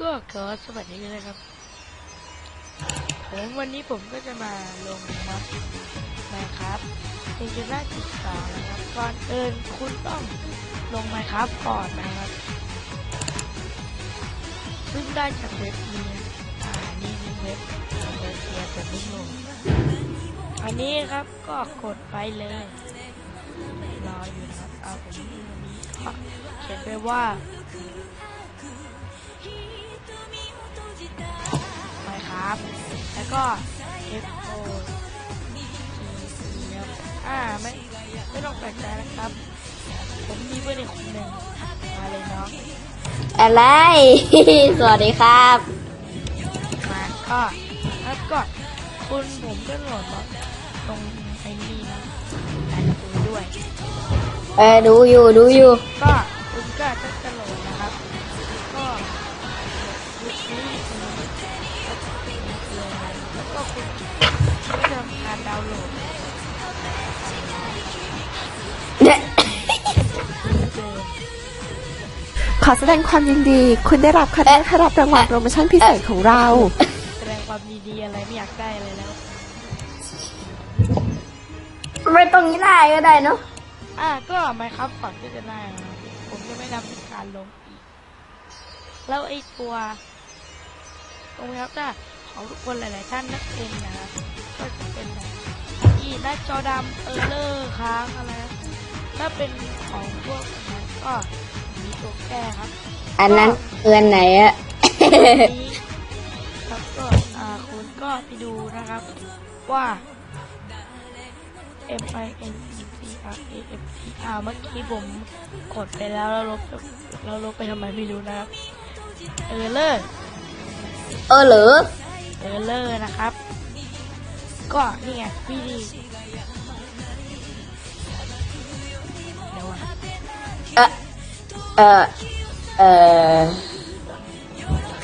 ก็ขอสวัสดีเลยครับ ผมวันนี้ผมก็จะมาลงมัดนะครับเป็นจุดแรกจุดสองนะครับก่อนอื่นคุณต้องลงไมครับก่อนนะครับ ซึ่งได้จากเว็บนี้นะอ่านี่เป็นเว็บเว็บเสียแต่ไม่ลงอันนี้ครับก็กดไปเลยรออยู่นะครับเอาผมนี้เขียนไปว่า ครับ แล้วก็ F O T E ครับอ่าไม่ไม่ต้องแปลกใจนะครับ ผมมีเพื่อนอีกคนหนึ่งมาเลยน้องอะไร สวัสดีครับ มาก็แล้วก็คุณผมก็โหลดมาตรงไอ้นี่นะแต่คุยด้วย เออดูอยู่ดูอยู่ ก็คุณก็จะารดาวน์โหลดเจอขอแสดงความยินดี คุณได้รับคะแนนเข้ารับรางวัลโปรโมชั่นพิเศษของเรา แสดงความดีๆอะไรไม่อยากได้อะไรแล้ว ไม่ต้องนี้ได้ก็ได้เนาะอะก็ไหมครับก่อนที่จะได้มาผมจะไม่นับเป็นการลงอีก แล้วไอ้ตัวตรงนี้ครับถ้าของทุกคนหลาย ๆ ท่านนักเป็นนะครับก็จะเป็นแบ บที่หน้าจอดำเออเลอร์ค้างอะไรนะถ้าเป็นของพวกนั้นก็มีตัวแก้ครับ อันนั้นเอือนไหนอะนี้ครับก็อ่าคุณก็ไปดูนะครับ ว่า M I N E C R A F T R เมื่อกี้ผมกดไปแล้วแล้วลบแล้วลบไปทำไมไม่รู้นะครับเออเลอร์เออเหรอเออเลอร์นะครับ ก็นี่ไงวิธี เออเออเออ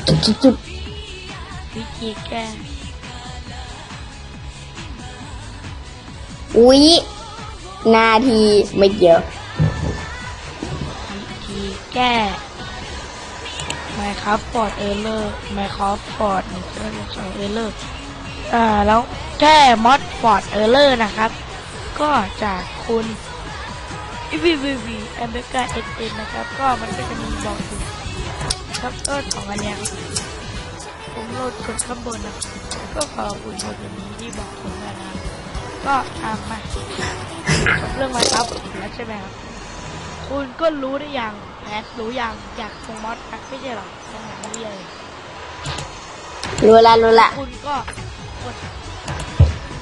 จุดจุดจุดวิธีแก้อุ๊ยนาทีไม่เยอะวิธีแก้ไมครับฟอร์ดเออร์เลอร์ไมครับฟอร์ดหนึ่งเออร์เลอร์อ่าแล้วแก้มอดฟอร์ดเออร์เลอร์นะครับ ก็จากคุณ วีวีวีแอมเบกาเอ็นเอ็นนะครับ ก็มันก็จะมีบอกอยู่ครับก็ของอันเนี้ยผมโหลดกดข้างบนนะก็ขอบคุณคนอย่างนี้ที่บอกผมนะครับก็อ่ามาจบเรื่องมาครับแล้วใช่ไหมครับคุณก็รู้ได้ยังแพทรู้ยังอยากส่งมอสแพ็คไม่ใช่หรอต้องหาเรียเลยรู้ละรู้ละคุณก็กด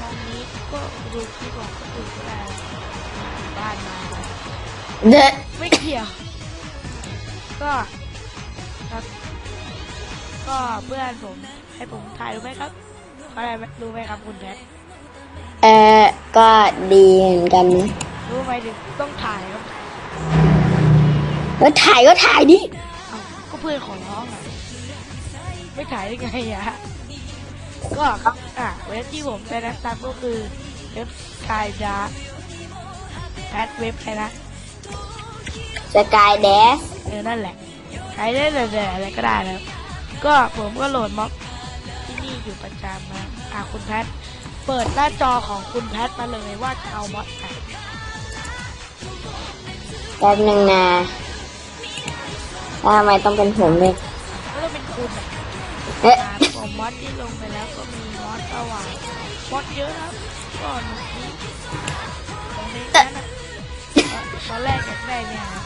ตรงนี้ก็ไปดูคลิปของคนอื่นก็ได้บ้านมา เด็ดไม่เกี่ยว ก็ครับ ก็เพื่อนผมให้ผมถ่ายรู้ไหมครับเขาอะไรรู้ไหมครับคุณแพทเออก็ดีเหมือนกันนะรู้ไหมถึงต้องถ่ายครับแล้วถ่ายก็ถ่ายดิเอ้าก็เพื่อนขอร้องอะไม่ถ่ายได้ไงอะก็ครับอะเว็บที่ผมจะแนะนำก็คือเว็บสกายดาร์แพทเว็บใครนะ สกายแดสเออนั่นแหละ ใช้ได้เลยอะไรก็ได้แล้ว ก็ผมก็โหลดม็อกที่นี่อยู่ประจำนะอะคุณแพทเปิดหน้าจอของคุณแพทมาเลยว่าจะเอาม็อดไหนแป๊บนึงนะแล้วทำไมต้องเป็นผมด้วยก็ต้องเป็นคุณอะเอ๊ะอ่าผมมอดที่ลงไปแล้วก็มีมอดประวัติมอดเยอะครับก็หนุกดีตรงนี้นั้นอะตอนแรกอยากได้เนี่ยครับ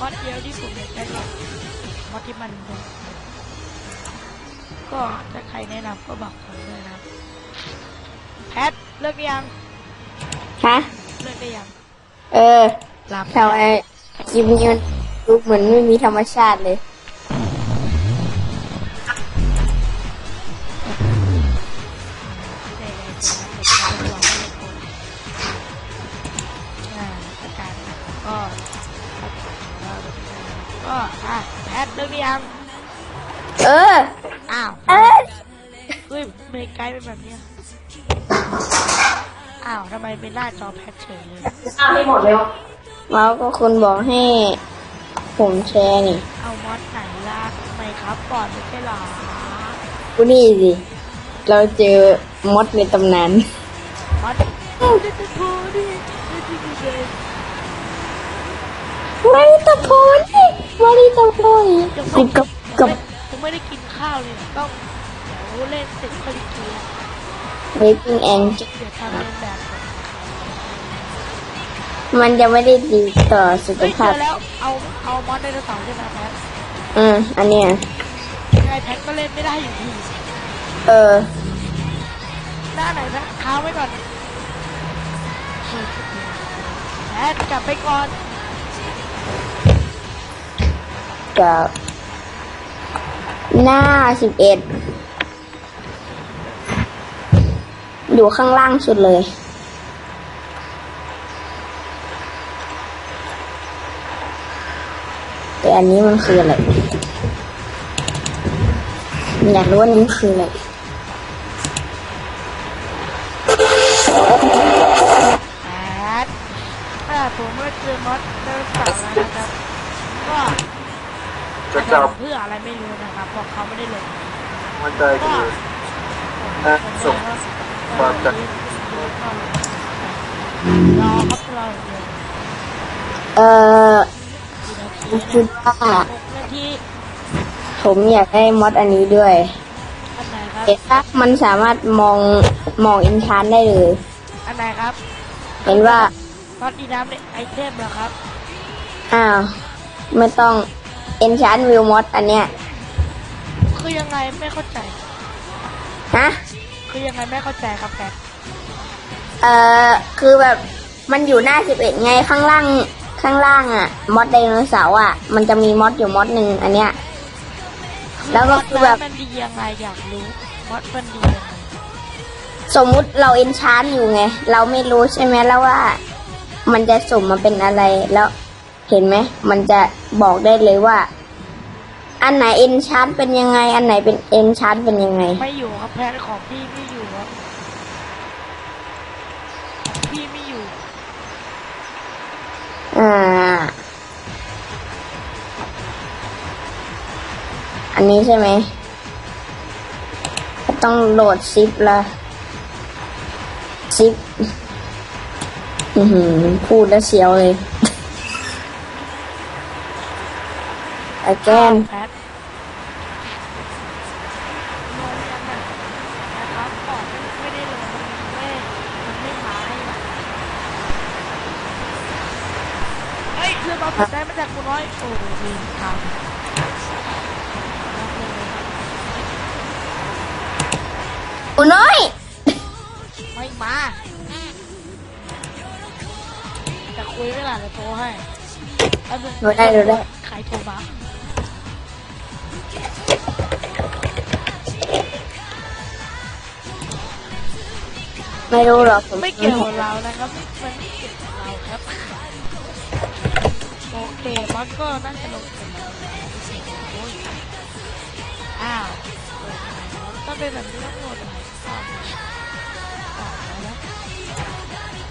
มอดเดียวที่ผมอยากได้ก็มอดที่มันลงก็ถ้าใครแนะนำก็บอกผมด้วยนะครับ แพทเลิกหรือยังฮะเลิกได้ยัง เออหลับทำไมคลิปนี้มันดูเหมือนไม่มีธรรมชาติเลย แบบเนี้ย อ้าวทำไมเป็นหน้าจอแพทเฉยเลยเมาส์ก็คุณบอกให้ ผมแชร์นี่ เอามอดไหนล่ะทำไมมครับก่อนไม่ใช่หรอกูนี่สิ เราเจอมดในตำนาน มอสโอ้ดิจิทัลดิดิจิทัลมาริตาโพนี่มาริตาโพนี่ยังกูไม่กับกับ ยังไม่ได้กินข้าวเลยต้อง เดี๋ยวเล่นเสร็จค่อยกินเวกิ้งแองเดี๋ยวทำเล่นแบบก่อนมันจะไม่ได้ดีต่อสุขเฮ้ยเจภาพ อแล้วเอาเอามอสไดโนเสาร์ใช่ไหมแพทอืม อันเนี้ยไอแพทก็เล่นไม่ได้อยู่ดีเออ หน้าไหนแพทค้างไว้ก่อนแพทกลับไปก่อนกับ หน้าสิบเอ็ด อยู่ข้างล่างสุดเลยแต่อันนี้มันคืออะไรอยากรู้ว่านี้คืออะไรแพทถ้าผมไม่เจอมอสไดโนเสาร์แล้วนะครับ ก็จะอาจกลัจะบเพื่ออะไรไม่รู้นะครับเพราะเขาไม่ได้ลงมันใจคือนะ ส่งความจากรอครับรออย่างเดียวเอ่อกี่นาทีคิดว่าหกนาทีผมอยากได้มอดอันนี้ด้วยอันไหนครับเห็นว่ามันสามารถมองมองอินทานได้เลย อันไหนครับ เห็นว่าตอนดีน้ำในไอเทมเหรอครับ อ้าว ไม่ต้องเอนชานวิวมอดอันเนี้ย คือยังไงไม่เข้าใจ ฮะคือยังไงไม่เข้าใจครับแพทเอ่อคือแบบมันอยู่หน้าสิบเอ็ดไงข้างล่างข้างล่างอะมอดไดโนเสาร์อะมันจะมีมอดอยู่มอดหนึ่งอันเนี้ย แล้วก็คือแบบมดมันดียังไงอยากรู้มอดมันดียังไงสมมุติเราเอนชานอยู่ไง เราไม่รู้ใช่ไหมแล้วว่า มันจะสุ่มมาเป็นอะไรแล้วเห็นไหมมันจะบอกได้เลยว่า อันไหนเอนชานเป็นยังไง อันไหนเป็นเอนชานเป็นยังไง ไม่อยู่ครับแพทของพี่ไม่อยู่ครับของพี่ไม่อยู่ อ่า อันนี้ใช่ไหมก็ต้องโหลดซิปละซิปอือหือพูดแล้วเสียวเลย again แพทนอนยังไงนะครับก่อนไม่ได้ลงมันไม่มันไม่มาให้ เฮ้ยเรือมาผิดได้มาจากกูน้อย โอ้ลืมทำอุน้อย ไม่มา จะคุยไม่ล่ะเดี๋ยวโทรให้แป๊บนึงดูได้ดูได้ใครโทรมาไม่รู้หรอกผมไม่เกี่ยวกับเรานะครับ มันไม่เกี่ยวกับเราครับโอเคมันก็น่าจะลงกันโอ้ยอ้าวต้องเป็นแบบนี้ต้องโหลดอะไรก่อนก่อนนะ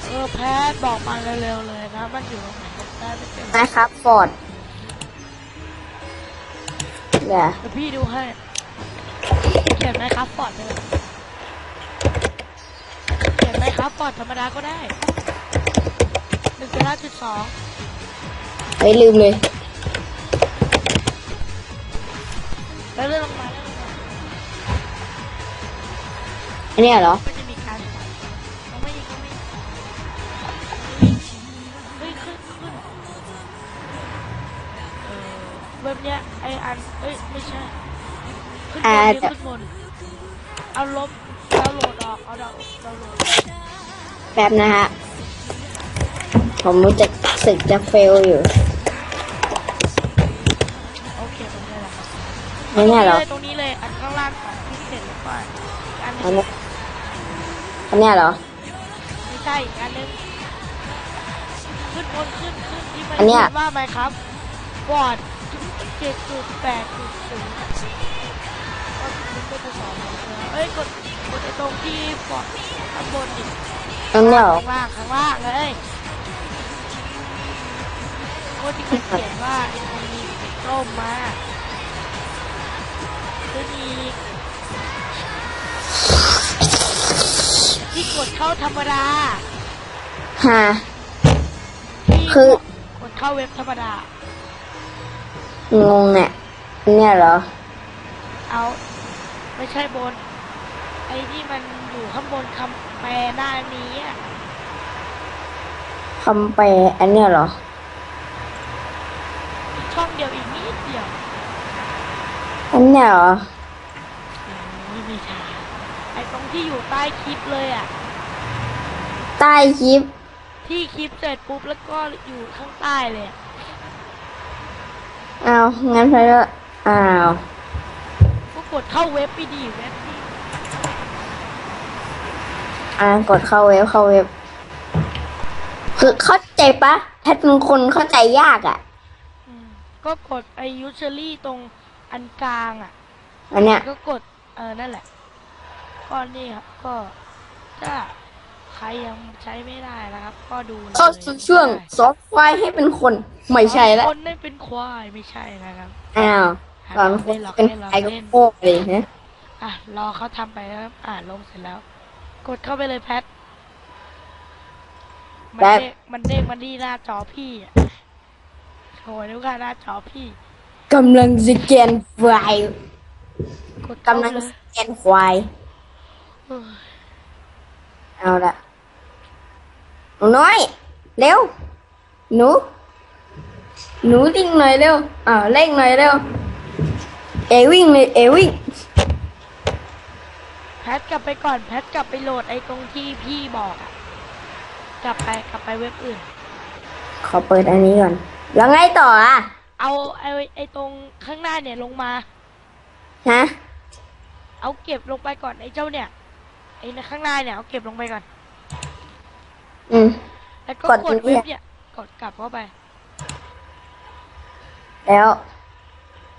เออแพทย์บอกมาเร็วๆเลยนะ มันอยู่ตรงไหนได้ไม่เจอนะครับฟอร์ดเดี๋ยวเดี๋ยวพี่ดูให้เขียนไหมครับปอดเลยเขียนไหมครับปอดธรรมดาก็ได้หนึ่งจุดห้าจุดสอง เฮ้ยลืมเลยแล้วเลื่อนลงมาแล้วอันเนี้ยเหรอ มันจะมีการเขาไม่เขาไม่เฮ้ยขึ้นขึ้นเออแบบเนี้ยไออันเอ้ยไม่ใช่ขึ้นบอ่านดิแต่ขึ้นบนเอาลบดาวน์โหลดออกเอาดาวน์ดาวน์โหลดแป๊บนะฮะ ผมรู้จักสึกจะเฟลอยู่ โอเคตรงนี้แหละครับ อันเนี้ยเหรอ ตรงนี้เลยอันข้างล่างของพิเศษแล้วก็อันอันนี้เนี้ยอันเนี้ยเหรอ ไม่ใช่อีกอันนึงขึ้นบนขึ้นขึ้นที่มันอันเนี้ย ขีว่าไหมครับบอร์ดเจ็ดจุดแปดจุดศูนย์ก็คุณก็จะสอนเอ้ยกดกดไอ้ตรงที่บอร์ดข้างบนดิอันเนี้ยเหรอ ข้างล่างข้างล่างเลยโอ้ที่มันเขียนว่าไอ้ตรงนี้ส้มมา ขึ้นอีกที่กดเข้าธรรมดาฮะคือกดเข้าเว็บธรรมดา งงเนี่ยเนี่ยเหรอ เอาไม่ใช่บน ไอ้ที่มันอยู่ข้างบนคำแปลหน้านี้อะคำแปลอันเนี้ยเหรอ ช่องเดียวอีกนิดเดียว อันเนี้ยเหรอโอ้ยไม่ใช่ไอ้ตรงที่อยู่ใต้คลิปเลยอะ ใต้คลิป ที่คลิปเสร็จปุ๊บแล้วก็อยู่ข้างใต้เลยอะอ้าว งั้นเพก็อ้าว ก็กดเข้าเว็บไปดีเว็บนี่อ่ากดเข้าเว็บเข้าเว็บ คือเข้าใจปะแพทเป็นคนเข้าใจยากอะ่ะ อืมก็กดไอยูเชอรี่ตรง อันกลางอะอันเนี้ยก็กดเออนั่นแหละก็นี่ครับก็ถ้าใครยังใช้ไม่ได้นะครับ ก็ดูลยเข้าสู่ช่วงสอนควายให้เป็นคนไม่ใช่แล้วคนได้เป็นควายไม่ใช่นะครับอ้าวสอนคนเป็นใครก็โง่เลยฮะอะรอเขาทำไปนะครับอ่าลงเสร็จแล้ว กดเข้าไปเลยแพทมันแป๊บเด้งมันเด้งมันที่หน้าจอพี่อะโอ้ยนึกว่าหน้าจอพี่ กำลังสแกนควายกดเข้ากำลังเลยสแกนควายเอ้ยเอาละหนูน้อย เร็ว หนู หนูวิ่งหน่อยเร็วอ้าวเร่งหน่อยเร็ว เอวิ่งเลยเอวิ่ง แพทกลับไปก่อนแพทกลับไปโหลดไอ้ตรงที่พี่บอกอะกลับไปกลับไปเว็บอื่น ขอเปิดอันนี้ก่อน แล้วไงต่ออะ เอาไอ้ไอ้ตรงข้างหน้าเนี่ยลงมา ฮะ เอาเก็บลงไปก่อนไอ้เจ้าเนี่ยไอ้ในข้างหน้าเนี่ยเอาเก็บลงไปก่อน อืม แล้วก็กดกดตรงนี้เว็บเนี่ย กดกลับเข้าไป แล้ว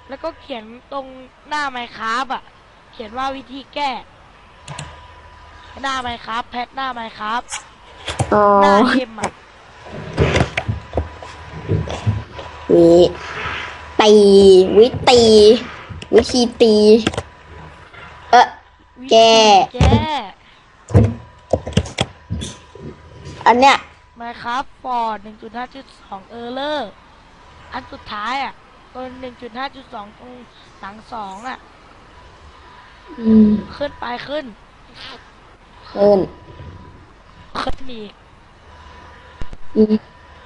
แล้วก็เขียนตรงหน้าไมค์ครับอะ เขียนว่าวิธีแก้ หน้าไมค์ครับแพทหน้าไมค์ครับอ๋อ หน้าเอ็มอะ วิตีวิตี วิธีตี เออวิธีแก้แก้อันเนี้ยไมค์ครับฟอร์ดหนึ่งจุดห้าจุดสองเออร์เลอร์อันสุดท้ายอะตัวหนึ่งจุดห้าจุดสองตรงหลังสองอะ อืม ขึ้นไปขึ้น ขึ้น ขึ้นอีกอืม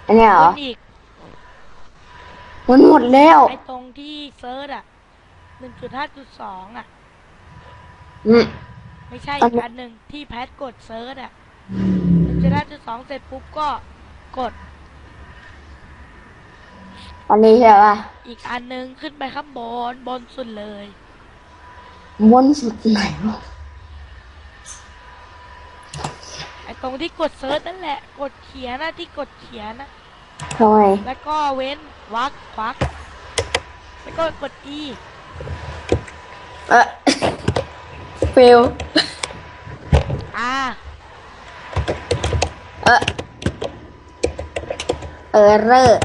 อันเนี้ยเหรอ ขึ้นอีก มันหมดแล้ว ไอตรงที่เซิร์ชอะหนึ่งจุดห้าจุดสองอะ อืม ไม่ใช่อัอีนกนี้อันหนึ่งที่แพทกดเซิร์ชอะหนึ่งจุดห้าจุดสองเสร็จปุ๊บก็กดอันนี้ใช่ป่ะอีกอันหนึ่งขึ้นไปข้างบนบนสุดเลยบนสุดไหนวะไอตรงที่กดเซิร์ชนั่นแหละ กดเขียนนะที่กดเขียนนะ ทำไมแล้วก็เว้น วรรคควักแล้วก็กด E เออเฟล R เออเออเรอร์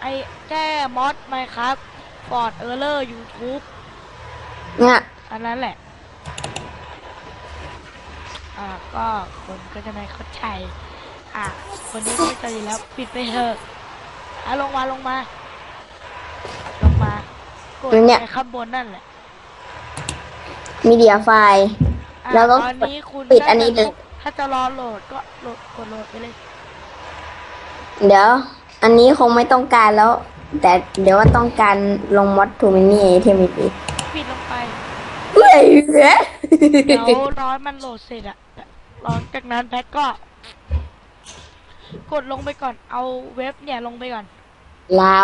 ไอแก้มอดไหมครับฟอร์ดเออร์เลอร์ยูทูบเนี่ยอันนั้นแหละ อ่า ก็คนก็จะไม่เข้าใจ อะคนนี้ไม่เข้าใจอยู่แล้ว ปิดไปเถอะอะลงมาลงมา ลงมากดเนี่ย ไปข้างบนนั่นแหละมีเดียไฟล์ อะแล้วก็ตอนนี้คุณปิดอันนี้เลย ถ้าจะรอโหลดก็โหลดกดโหลดไปเลย เดี๋ยว อันนี้คงไม่ต้องการแล้ว แต่เดี๋ยวว่าต้องการลงมอดทูมินี่เทมิตีปิดลงไป เฮ้ยเดี๋ยวร้อยมันโหลดเสร็จอะหลังจากนั้นแพ็กก็ กดลงไปก่อน เอาเว็บเนี่ยลงไปก่อน เรา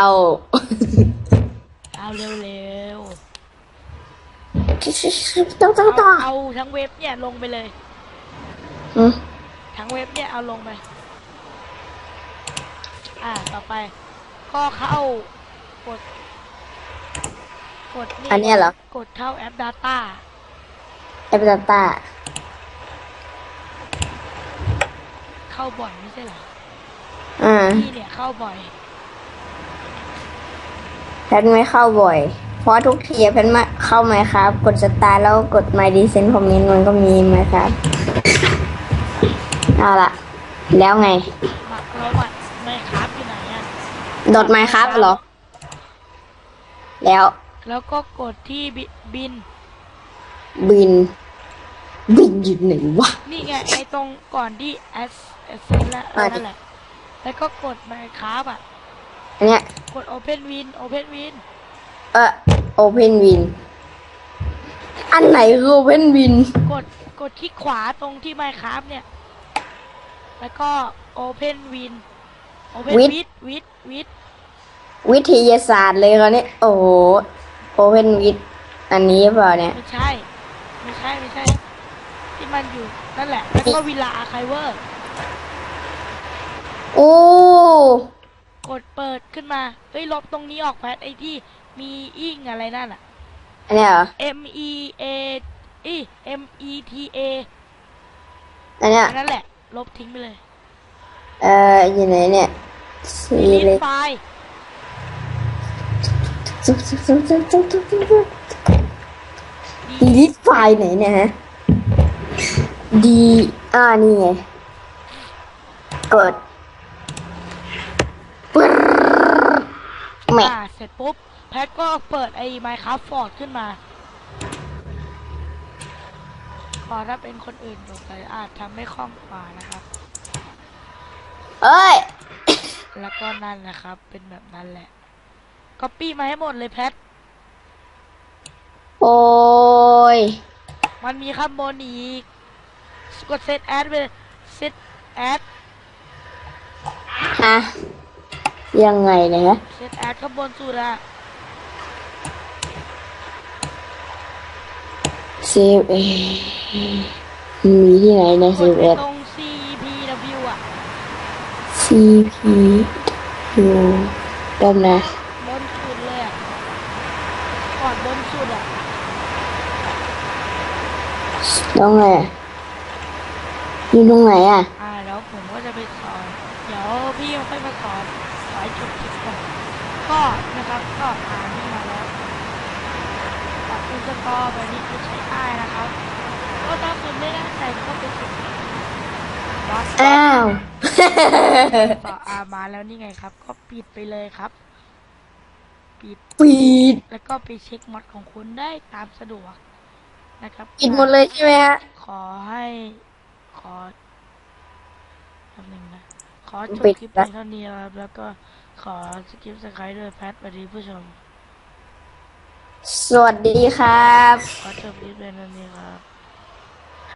เอาเร็วต้องต้องๆต่อเอาเอาทั้งเว็บเนี่ยลงไปเลย อืมทั้งเว็บเนี่ยเอาลงไป อ่า ต่อไป ก็เข้ากด กดนี่อันเนี้ยเหรอกดเข้าแอป Data แอปตาเข้าบ่อยไม่ใช่เหรอ อ่าพี่เนี่ยเข้าบ่อยแพทไม่เข้าบ่อยเราะทุกทีเพนมาเข้าไหมครับ กดสตาร์แล้วกด my descent comment มันก็มีไหมครับเอาละแล้วไงมาแล้วมาไม่ครับอยู่ไหนอะดดไมครับเหรอ แล้วแล้วก็กดที่บิบิน บิน บินอยู่ไหนวะ นี่ไงไอตรงก่อนที่ S S แล้วเอออะนั่นแหละ แล้วก็กดมาครับอะอันเนี้ยกด Open Win Open Win เออ open win อันไหนคือ open win กดกดที่ขวาตรงที่ Minecraft เนี่ย แล้วก็ Open Win Open With With With With วิทยาศาสตร์เลยเขาเนี่ยโอ้โห open with อันนี้เปล่าเนี่ย ไม่ใช่ ไม่ใช่ไม่ใช่ ที่มันอยู่นั่นแหละ แล้วก็วิลาอาร์ไคเวอร์ โอ้ กดเปิดขึ้นมา เฮ้ยลบตรงนี้ออกแพทไอที่มีอิงอะไรนั่นอะอันเนี้ยเหรอ M E A อี M E T A อันเนี้ย อันนั้นแหละ ลบทิ้งไปเลยเอ่ออยู่ไหนเนี่ยสีดีลิเล็ทกไฟล์ซุบซุบซุบซุบซุบซุบซุบซุบดีลิทไฟล์ไหนเนี่ยฮะดีอ่านี่ไงกดปึ๊ดแหม่ อ่า เสร็จปุ๊บ แพทก็เปิดไอ้ Minecraft Fort ขึ้นมาพอถ้าเป็นคนอื่นสงสัยอาจทำไม่คล่องกว่านะครับ เอ้ย แล้วก็นั่นนะครับ เป็นแบบนั้นแหละก็ปี้มาให้หมดเลยแพท โอ้ย มันมีข้างบนอีก กดเซตแอดไปเซตแอด ฮะ ยังไงเนยฮะเซตแอดข้างบนสุดอะเซฟเอมีที่ไหนในกเซดฟไปเอตรง CPW อะ CP อยู่ด้านนะบนสุดเลยอะก่อนบนสุดอะแล้วไงอะอยู่ตรงไหนอะอ่าแล้วผมก็จะไปสอน เดี๋ยวพี่ค่อยมาสอนสายจบคลิปก่อน ก็นะครับก็อ่านนี่มาแล้วตัดอินสตอลแบบนี้คือใช้ได้นะครับ ก็ถ้าคุณไม่แน่ใจก็ไปศึกษาวัดอ้าวต่ออามาแล้วนี่ไงครับ ก็ปิดไปเลยครับ ปิดปิดแล้วก็ไปเช็คมอดของคุณได้ตามสะดวกนะครับปิดหมดเลยใช่ไหมฮะขอให้ขอแป๊บนึงนะขอจบปิดคลิปละไปเท่านี้ครับแล้วก็ ขอสกิปสไครต์ด้วยแพทสวัสดีผู้ชม สวัสดีครับ ขอจบคลิปเลยเท่านี้ครับ